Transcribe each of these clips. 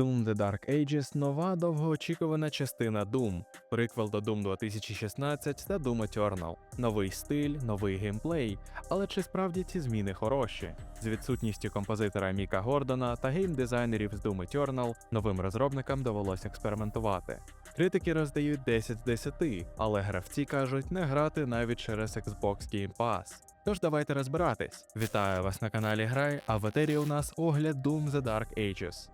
Doom The Dark Ages нова довгоочікувана частина Doom, приквел до Doom 2016 та Doom Eternal. Новий стиль, новий геймплей. Але чи справді ці зміни хороші? З відсутністю композитора Міка Гордона та геймдизайнерів з Doom Eternal новим розробникам довелося експериментувати. Критики роздають 10 з 10, але гравці кажуть не грати навіть через Xbox Game Pass. Тож давайте розбиратись. Вітаю вас на каналі Грай, а в етері у нас огляд Doom The Dark Ages.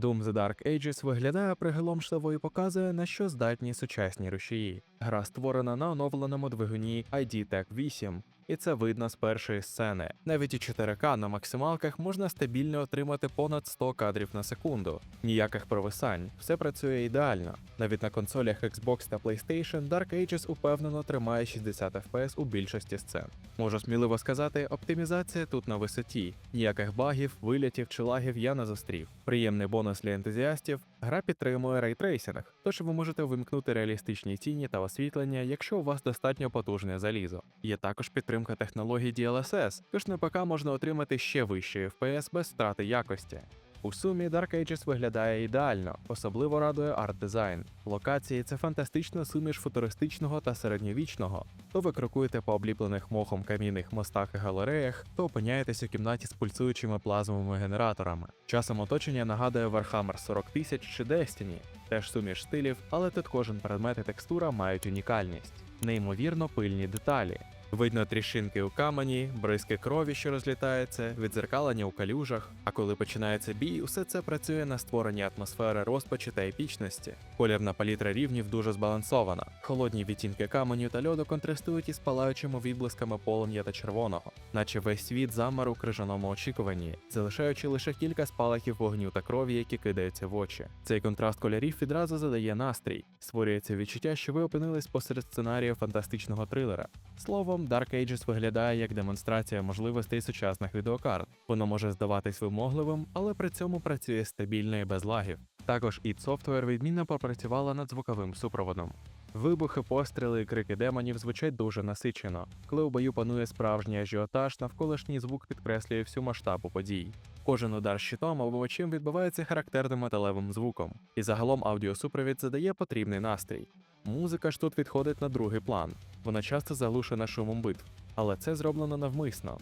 Doom The Dark Ages виглядає приголомшливо і показує, на що здатні сучасні рушії. Гра створена на оновленому двигуні ID Tech 8, і це видно з першої сцени. Навіть у 4К на максималках можна стабільно отримати понад 100 кадрів на секунду. Ніяких провисань, все працює ідеально. Навіть на консолях Xbox та PlayStation Dark Ages упевнено тримає 60 FPS у більшості сцен. Можу сміливо сказати, оптимізація тут на висоті. Ніяких багів, вилітів чи лагів я не зустрів. Приємний бонус для ентузіастів. Гра підтримує рейтрейсинг, тож ви можете вимкнути реалістичні тіні та освітлення, якщо у вас достатньо потужне залізо. Є також підтримка технологій DLSS, тож на ПК можна отримати ще вищий FPS без втрати якості. У сумі Dark Ages виглядає ідеально, особливо радує арт-дизайн. Локації це фантастична суміш футуристичного та середньовічного. То ви крокуєте по обліплених мохом камінних мостах і галереях, то опиняєтесь у кімнаті з пульсуючими плазмовими генераторами. Часом оточення нагадує Warhammer 40 тисяч чи Destiny, теж суміш стилів, але тут кожен предмет і текстура мають унікальність, неймовірно пильні деталі. Видно тріщинки у камені, бризки крові, що розлітаються, відзеркалення у калюжах. А коли починається бій, усе це працює на створенні атмосфери розпачі та епічності. Колірна палітра рівнів дуже збалансована. Холодні відтінки каменю та льоду контрастують із палаючими відблисками полум'я та червоного, наче весь світ замер у крижаному очікуванні, залишаючи лише кілька спалахів вогню та крові, які кидаються в очі. Цей контраст кольорів відразу задає настрій, створюється відчуття, що ви опинились посеред сценарію фантастичного трилера. Словом, Dark Ages виглядає як демонстрація можливостей сучасних відеокарт. Воно може здаватись вимогливим, але при цьому працює стабільно і без лагів. Також id Software відмінно попрацювала над звуковим супроводом. Вибухи, постріли і крики демонів звучать дуже насичено. Коли у бою панує справжній ажіотаж, навколишній звук підкреслює всю масштабу подій. Кожен удар щитом або очим відбувається характерним металевим звуком, і загалом аудіосупровід задає потрібний настрій. Музика ж тут відходить на другий план. Вона часто заглушена шумом битв, але це зроблено навмисно.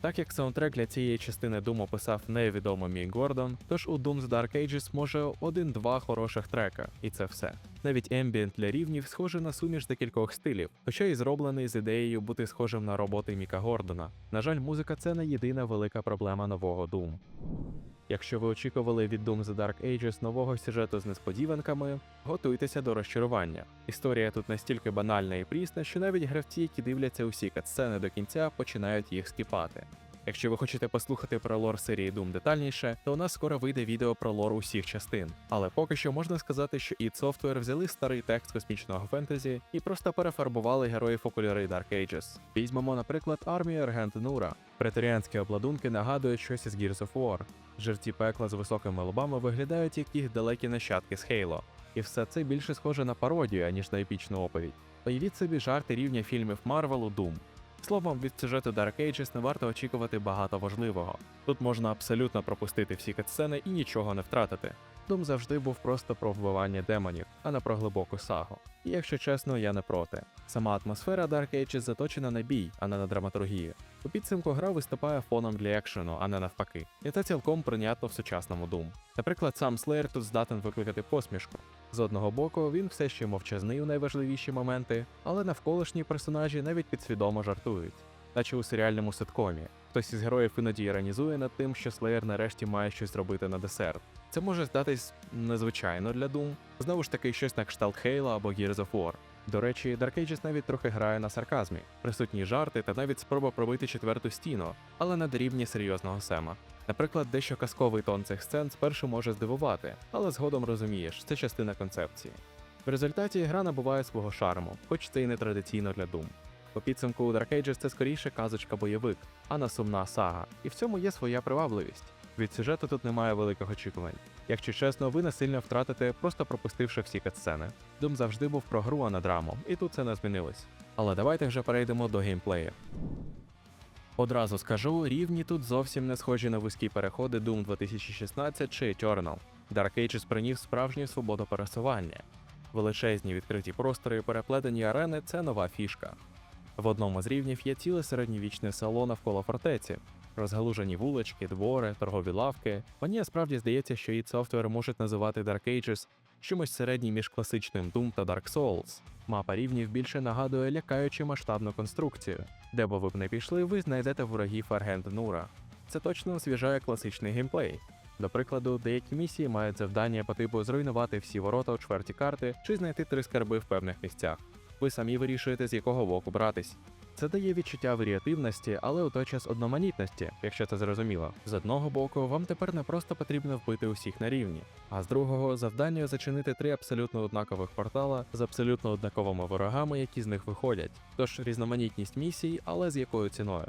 Так як саундтрек для цієї частини Doom описав невідомий Мій Гордон, тож у Doom The Dark Ages може один-два хороших трека, і це все. Навіть ембієнт для рівнів схожий на суміш декількох стилів, хоча й зроблений з ідеєю бути схожим на роботи Міка Гордона. На жаль, музика це не єдина велика проблема нового Doom. Якщо ви очікували від Doom The Dark Ages нового сюжету з несподіванками, готуйтеся до розчарування. Історія тут настільки банальна і прісна, що навіть гравці, які дивляться усі катсцени до кінця, починають їх скіпати. Якщо ви хочете послухати про лор серії Doom детальніше, то у нас скоро вийде відео про лор усіх частин. Але поки що можна сказати, що id Software взяли старий текст космічного фентезі і просто перефарбували героїв у кольори Dark Ages. Візьмемо, наприклад, армію Аргент Нура. Преторіанські обладунки нагадують щось із Gears of War. Жерті пекла з високими лобами виглядають як їх далекі нащадки з Halo. І все це більше схоже на пародію, аніж на епічну оповідь. Уявіть собі жарти рівня фільмів Марвелу Doom. Словом, від сюжету Dark Ages не варто очікувати багато важливого. Тут можна абсолютно пропустити всі катсцени і нічого не втратити. Doom завжди був просто про вбивання демонів, а не про глибоку сагу. І якщо чесно, я не проти. Сама атмосфера Dark Ages заточена на бій, а не на драматургію. У підсумку гра виступає фоном для екшену, а не навпаки. І це цілком прийнятно в сучасному Doom. Наприклад, сам Slayer тут здатен викликати посмішку. З одного боку, він все ще мовчазний у найважливіші моменти, але навколишні персонажі навіть підсвідомо жартують, наче у серіальному ситкомі. Хтось із героїв іноді іронізує над тим, що Slayer нарешті має щось зробити на десерт. Це може здатись незвичайно для Doom, знову ж таки щось на кшталт Halo або Gears of War. До речі, Dark Ages навіть трохи грає на сарказмі, присутні жарти та навіть спроба пробити четверту стіну, але не до рівня серйозного сема. Наприклад, дещо казковий тон цих сцен спершу може здивувати, але згодом розумієш, це частина концепції. В результаті гра набуває свого шарму, хоч це і не традиційно для Doom. По підсумку Dark Ages це скоріше казочка бойовик, а не сумна сага, і в цьому є своя привабливість. Від сюжету тут немає великих очікувань. Якщо чесно, ви не сильно втратите, просто пропустивши всі катсцени. Doom завжди був про гру, а не драму, і тут це не змінилось. Але давайте вже перейдемо до геймплею. Одразу скажу, рівні тут зовсім не схожі на вузькі переходи Doom 2016 чи Eternal. Dark Ages приніс справжню свободу пересування. Величезні відкриті простори і переплетені арени це нова фішка. В одному з рівнів є ціле середньовічне село навколо фортеці, розгалужені вулички, двори, торгові лавки. Мені справді здається, що id Software можуть називати Dark Ages чимось середнім між класичним Doom та Dark Souls. Мапа рівнів більше нагадує лякаючу масштабну конструкцію. Де би ви б не пішли, ви знайдете ворогів Аргент Нура. Це точно освіжає класичний геймплей. До прикладу, деякі місії мають завдання по типу зруйнувати всі ворота у чверті карти чи знайти три скарби в певних місцях. Ви самі вирішуєте, з якого боку братись. Це дає відчуття варіативності, але у той час одноманітності, якщо це зрозуміло. З одного боку, вам тепер не просто потрібно вбити усіх на рівні, а з другого завдання зачинити три абсолютно однакових портала з абсолютно однаковими ворогами, які з них виходять. Тож різноманітність місій, але з якою ціною.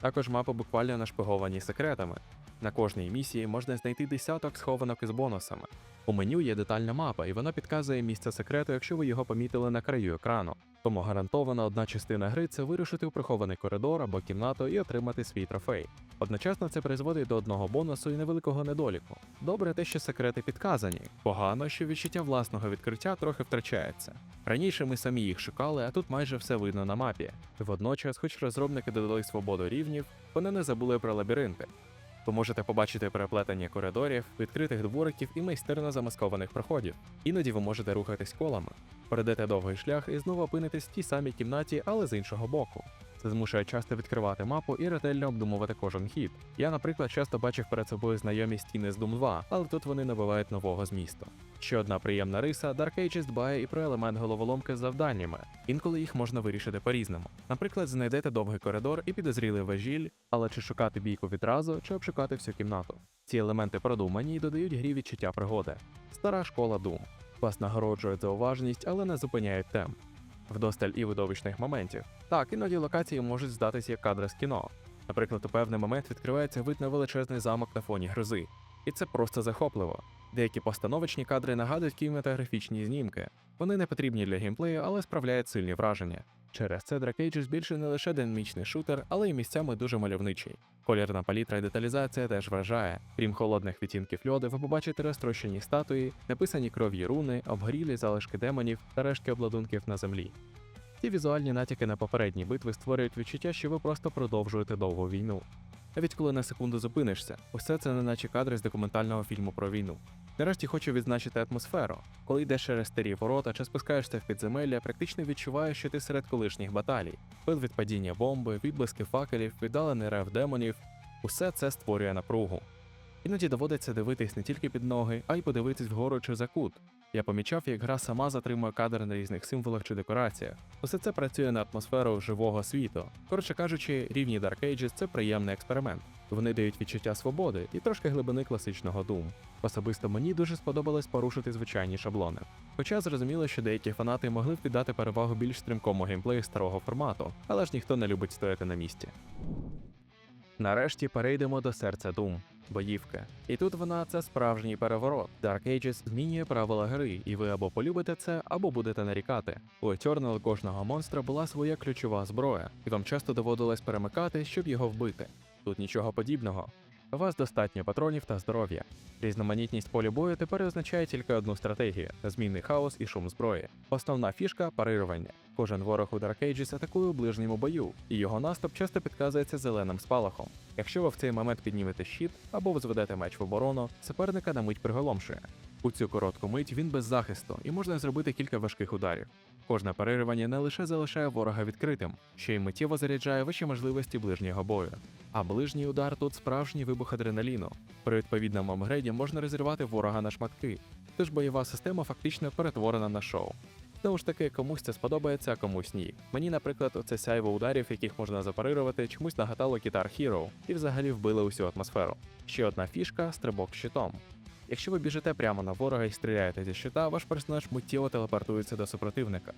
Також мапи буквально нашпиговані секретами. На кожній місії можна знайти десяток схованок із бонусами. У меню є детальна мапа, і вона підказує місце секрету, якщо ви його помітили на краю екрану. Тому гарантована одна частина гри це вирушити у прихований коридор або кімнату і отримати свій трофей. Одночасно це призводить до одного бонусу і невеликого недоліку. Добре те, що секрети підказані. Погано, що відчуття власного відкриття трохи втрачається. Раніше ми самі їх шукали, а тут майже все видно на мапі. Водночас, хоч розробники додали свободу рівнів, вони не забули про лабіринти. Ви можете побачити переплетення коридорів, відкритих двориків і майстерно замаскованих проходів. Іноді ви можете рухатись колами, пройдете довгий шлях і знову опинитесь в тій самій кімнаті, але з іншого боку. Це змушує часто відкривати мапу і ретельно обдумувати кожен хід. Я, наприклад, часто бачив перед собою знайомі стіни з Doom 2, але тут вони набувають нового змісту. Ще одна приємна риса, Dark Ages дбає і про елемент головоломки з завданнями. Інколи їх можна вирішити по-різному. Наприклад, знайдете довгий коридор і підозрілий важіль, але чи шукати бійку відразу, чи обшукати всю кімнату. Ці елементи продумані і додають грі відчуття пригоди. Стара школа Doom. Вас нагороджують за уважність, але не зупиняють темп. Вдосталь і видовищних моментів. Так, іноді локації можуть здатися як кадри з кіно. Наприклад, у певний момент відкривається вид на величезний замок на фоні грози. І це просто захопливо. Деякі постановочні кадри нагадують кінематографічні знімки. Вони не потрібні для геймплею, але справляють сильні враження. Через це Dark Ages більше не лише динамічний шутер, але й місцями дуже мальовничий. Колірна палітра і деталізація теж вражає. Крім холодних відтінків льоду, ви побачите розтрощені статуї, написані кров'ю руни, обгорілі залишки демонів та рештки обладунків на землі. Ці візуальні натяки на попередні битви створюють відчуття, що ви просто продовжуєте довгу війну. Навіть коли на секунду зупинишся, усе це не наче кадри з документального фільму про війну. Нарешті хочу відзначити атмосферу. Коли йдеш через старі ворота чи спускаєшся в підземелля, практично відчуваєш, що ти серед колишніх баталій. Пил від падіння бомби, відблиски факелів, віддалений рев демонів усе це створює напругу. Іноді доводиться дивитись не тільки під ноги, а й подивитись вгору чи за кут. Я помічав, як гра сама затримує кадр на різних символах чи декораціях. Усе це працює на атмосферу живого світу. Коротше кажучи, рівні Dark Ages – це приємний експеримент. Вони дають відчуття свободи і трошки глибини класичного Doom. Особисто мені дуже сподобалось порушити звичайні шаблони. Хоча зрозуміло, що деякі фанати могли б віддати перевагу більш стрімкому геймплею старого формату, але ж ніхто не любить стояти на місці. Нарешті перейдемо до серця Doom – боївки. І тут вона це справжній переворот. Dark Ages змінює правила гри, і ви або полюбите це, або будете нарікати. У Eternal кожного монстра була своя ключова зброя, і вам часто доводилось перемикати, щоб його вбити. Тут нічого подібного. У вас достатньо патронів та здоров'я. Різноманітність полю бою тепер означає тільки одну стратегію змінний хаос і шум зброї. Основна фішка парирування. Кожен ворог у Dark Ages атакує у ближньому бою, і його наступ часто підказується зеленим спалахом. Якщо ви в цей момент піднімете щит або взведете меч в оборону, суперника на мить приголомшує. У цю коротку мить він без захисту і можна зробити кілька важких ударів. Кожне переривання не лише залишає ворога відкритим, ще й миттєво заряджає ваші можливості ближнього бою. А ближній удар тут справжній вибух адреналіну. При відповідному апгрейді можна розірвати ворога на шматки, тож бойова система фактично перетворена на шоу. Знову ж таки, комусь це сподобається, а комусь ні. Мені, наприклад, оце сяйво ударів, яких можна запарирувати, чомусь нагадало Guitar Hero і взагалі вбили усю атмосферу. Ще одна фішка стрибок щитом. Якщо ви біжите прямо на ворога і стріляєте зі щита, ваш персонаж миттєво телепортується до супротивника.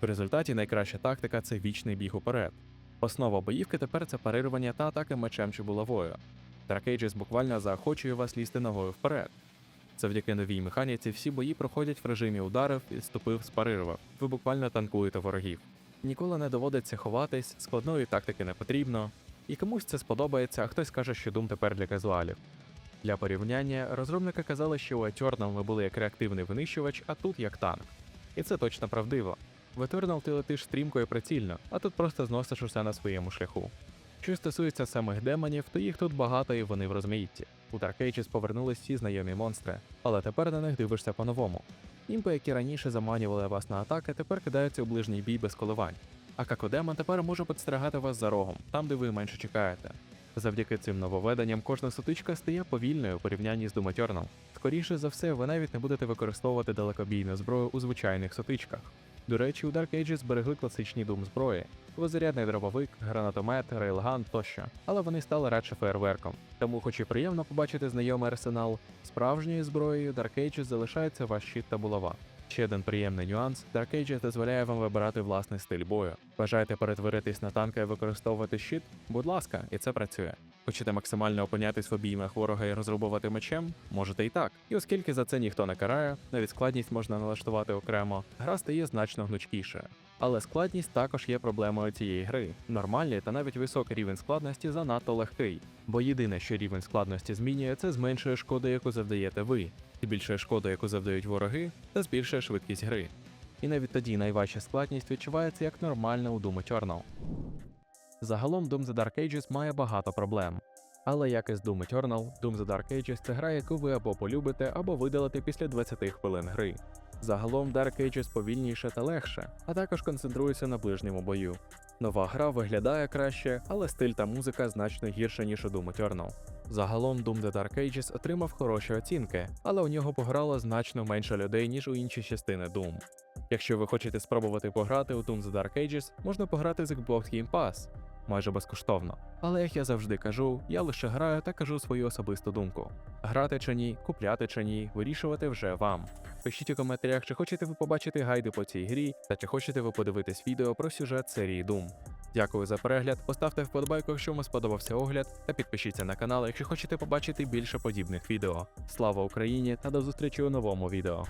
В результаті найкраща тактика це вічний біг уперед. Основа боївки тепер це парирування та атаки мечем чи булавою. Ages буквально заохочує вас лізти ногою вперед. Завдяки новій механіці всі бої проходять в режимі ударів, відступив, спарирував. Ви буквально танкуєте ворогів. Ніколи не доводиться ховатись, складної тактики не потрібно. І комусь це сподобається, а хтось каже, що Doom тепер для казуалів. Для порівняння, розробники казали, що у Eternal ми були як реактивний винищувач, а тут як танк. І це точно правдиво. В Eternal ти летиш стрімко і прицільно, а тут просто зносиш усе на своєму шляху. Що стосується самих демонів, то їх тут багато і вони в розмаїтті. У Dark Ages повернулись всі знайомі монстри, але тепер на них дивишся по-новому. Імпи, які раніше заманювали вас на атаки, тепер кидаються у ближній бій без коливань. А Какодемон тепер може підстерегати вас за рогом, там де ви менше чекаєте. Завдяки цим нововведенням кожна сутичка стає повільною у порівнянні з Doom Скоріше за все, ви навіть не будете використовувати далекобійну зброю у звичайних сутичках. До речі, у Dark Ages зберегли класичні дум зброї, двозарядний дробовик, гранатомет, рейлган тощо, але вони стали радше фейерверком. Тому, хоч і приємно побачити знайомий арсенал, справжньою зброєю Dark Ages залишається ваш щит та булава. Ще один приємний нюанс: Dark Ages дозволяє вам вибирати власний стиль бою. Бажаєте перетворитись на танка і використовувати щит? Будь ласка, і це працює. Хочете максимально опинятись в обіймах ворога і розрубувати мечем? Можете і так. І оскільки за це ніхто не карає, навіть складність можна налаштувати окремо, гра стає значно гнучкішою. Але складність також є проблемою цієї гри. Нормальний та навіть високий рівень складності занадто легкий, бо єдине, що рівень складності змінює, це зменшує шкоду, яку завдаєте ви, збільшує шкоду, яку завдають вороги, та збільшує швидкість гри. І навіть тоді найважча складність відчувається як нормальна у Doom Eternal. Загалом Doom The Dark Ages має багато проблем. Але як і з Doom Eternal, Doom The Dark Ages це гра, яку ви або полюбите, або видалите після 20 хвилин гри. Загалом Dark Ages повільніше та легше, а також концентрується на ближньому бою. Нова гра виглядає краще, але стиль та музика значно гірше, ніж у Doom Eternal. Загалом Doom The Dark Ages отримав хороші оцінки, але у нього пограло значно менше людей, ніж у інші частини Doom. Якщо ви хочете спробувати пограти у Doom The Dark Ages, можна пограти з Xbox Game Pass майже безкоштовно. Але як я завжди кажу, я лише граю та кажу свою особисту думку. Грати чи ні, купляти чи ні, вирішувати вже вам. Пишіть у коментарях, чи хочете ви побачити гайди по цій грі, та чи хочете ви подивитись відео про сюжет серії Doom. Дякую за перегляд, поставте вподобайку, якщо вам сподобався огляд, та підпишіться на канал, якщо хочете побачити більше подібних відео. Слава Україні та до зустрічі у новому відео.